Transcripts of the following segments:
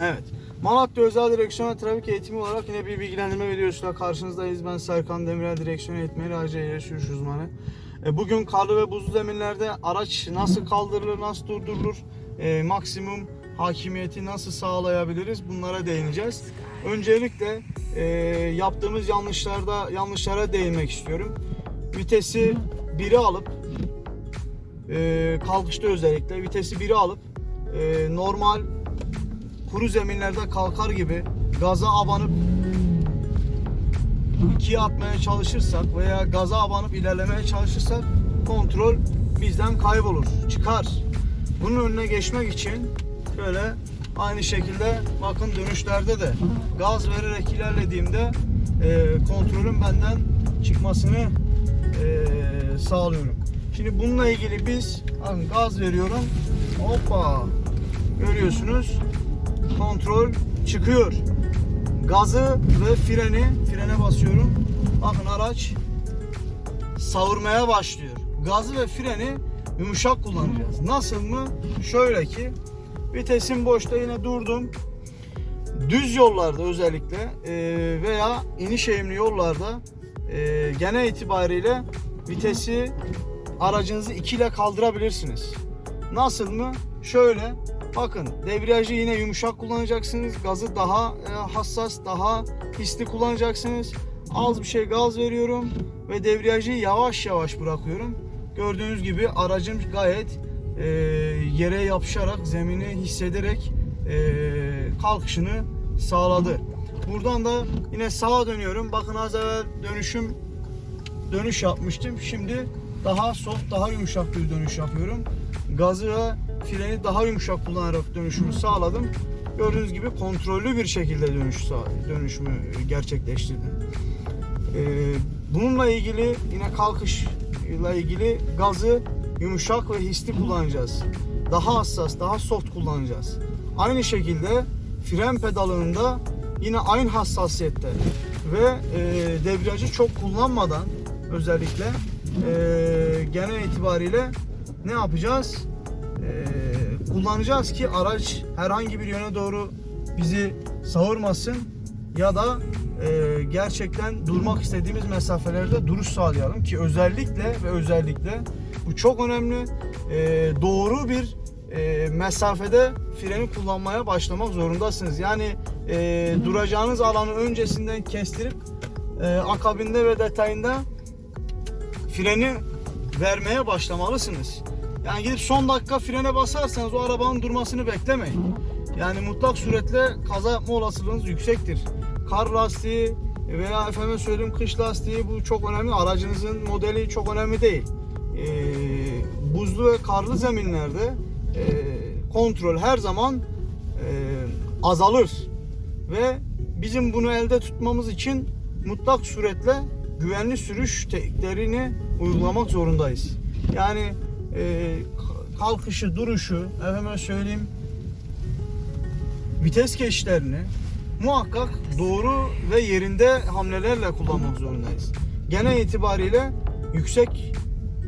Evet. Malatya Özel Direksiyon ve Trafik Eğitimi olarak yine bir bilgilendirme videosuyla karşınızdayız. Ben Serkan Demirel, Direksiyon Eğitmeni, ACY sürüş uzmanı. E, Bugün karlı ve buzlu zeminlerde araç nasıl kaldırılır, nasıl durdurulur, e, maksimum hakimiyeti nasıl sağlayabiliriz bunlara değineceğiz. Öncelikle e, yaptığımız yanlışlarda yanlışlara değinmek istiyorum. Vitesi 1'e alıp kalkışta özellikle vitesi 1'e alıp normal kuru zeminlerde kalkar gibi gaza abanıp ikiye atmaya çalışırsak veya gaza abanıp ilerlemeye çalışırsak kontrol bizden kaybolur, çıkar. Bunun önüne geçmek için şöyle aynı şekilde bakın dönüşlerde de gaz vererek ilerlediğimde e, kontrolün benden çıkmasını e, sağlıyorum. Şimdi bununla ilgili biz gaz veriyorum. Hoppa görüyorsunuz kontrol çıkıyor. Gazı ve freni frene basıyorum. Bakın araç savurmaya başlıyor. Gazı ve freni yumuşak kullanacağız. Nasıl mı? Şöyle ki vitesim boşta yine durdum. Düz yollarda özellikle e, veya iniş eğimli yollarda e, genel itibariyle vitesi aracınızı 2 ile kaldırabilirsiniz. Nasıl mı? Şöyle bakın debriyajı yine yumuşak kullanacaksınız. Gazı daha e, hassas, daha hisli kullanacaksınız. Az bir şey gaz veriyorum ve debriyajı yavaş yavaş bırakıyorum. Gördüğünüz gibi aracım gayet e, yere yapışarak, zemini hissederek e, kalkışını sağladı. Buradan da yine sağa dönüyorum. Bakın az evvel dönüşüm dönüş yapmıştım. Şimdi daha soft, daha yumuşak bir dönüş yapıyorum. Gazı freni daha yumuşak kullanarak dönüşümü sağladım. Gördüğünüz gibi kontrollü bir şekilde dönüş dönüşümü gerçekleştirdim. Ee, bununla ilgili yine kalkışla ilgili gazı yumuşak ve hisli kullanacağız. Daha hassas, daha soft kullanacağız. Aynı şekilde fren pedalında yine aynı hassasiyette ve e, debriyajı çok kullanmadan özellikle e, genel itibariyle ne yapacağız? E, kullanacağız ki araç herhangi bir yöne doğru bizi savurmasın ya da e, gerçekten durmak istediğimiz mesafelerde duruş sağlayalım ki özellikle ve özellikle bu çok önemli e, doğru bir e, mesafede freni kullanmaya başlamak zorundasınız. Yani e, duracağınız alanı öncesinden kestirip e, akabinde ve detayında freni vermeye başlamalısınız. Yani gidip son dakika frene basarsanız o arabanın durmasını beklemeyin. Yani mutlak suretle kaza yapma olasılığınız yüksektir. Kar lastiği veya efendim söyleyeyim kış lastiği bu çok önemli. Aracınızın modeli çok önemli değil. Ee, buzlu ve karlı zeminlerde e, kontrol her zaman e, azalır ve bizim bunu elde tutmamız için mutlak suretle güvenli sürüş tekniklerini uygulamak zorundayız. Yani e, kalkışı, duruşu, efendim söyleyeyim vites geçişlerini muhakkak doğru ve yerinde hamlelerle kullanmak zorundayız. Genel itibariyle yüksek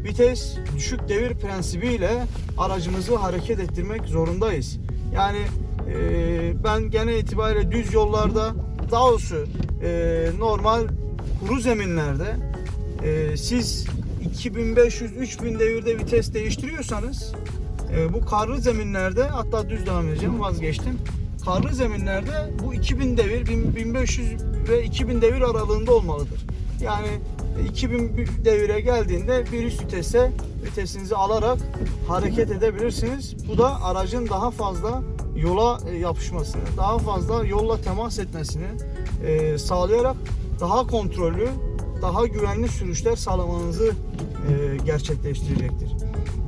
vites, düşük devir prensibiyle aracımızı hareket ettirmek zorundayız. Yani e, ben genel itibariyle düz yollarda daha doğrusu e, normal kuru zeminlerde e, siz 2500-3000 devirde vites değiştiriyorsanız e, bu karlı zeminlerde hatta düz devam edeceğim vazgeçtim. Karlı zeminlerde bu 2000 devir 1000 1500 ve 2000 devir aralığında olmalıdır. Yani 2000 devire geldiğinde bir üst vitese vitesinizi alarak hareket edebilirsiniz. Bu da aracın daha fazla yola e, yapışmasını, daha fazla yolla temas etmesini e, sağlayarak daha kontrollü, daha güvenli sürüşler sağlamanızı e, gerçekleştirecektir.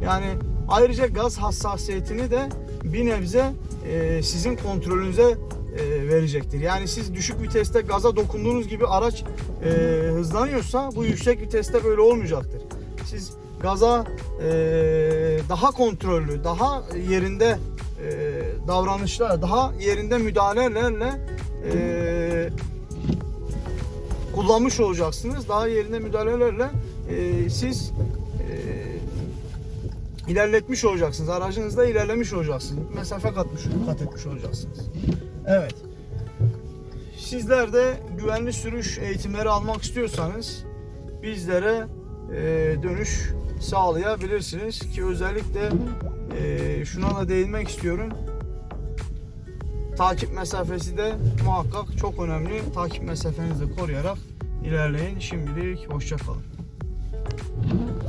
Yani ayrıca gaz hassasiyetini de bir nebze e, sizin kontrolünüze e, verecektir. Yani siz düşük viteste gaza dokunduğunuz gibi araç hızlanıyorsa bu yüksek viteste böyle olmayacaktır. Siz gaza daha kontrollü, daha yerinde davranışlar, daha yerinde müdahalelerle kullanmış olacaksınız. Daha yerinde müdahalelerle e, siz ilerletmiş olacaksınız. Aracınızda ilerlemiş olacaksınız. Mesafe katmış, kat etmiş olacaksınız. Evet. Sizler de güvenli sürüş eğitimleri almak istiyorsanız bizlere e, dönüş sağlayabilirsiniz ki özellikle e, şuna da değinmek istiyorum. Takip mesafesi de muhakkak çok önemli. Takip mesafenizi koruyarak ilerleyin. Şimdilik hoşça kalın. 嗯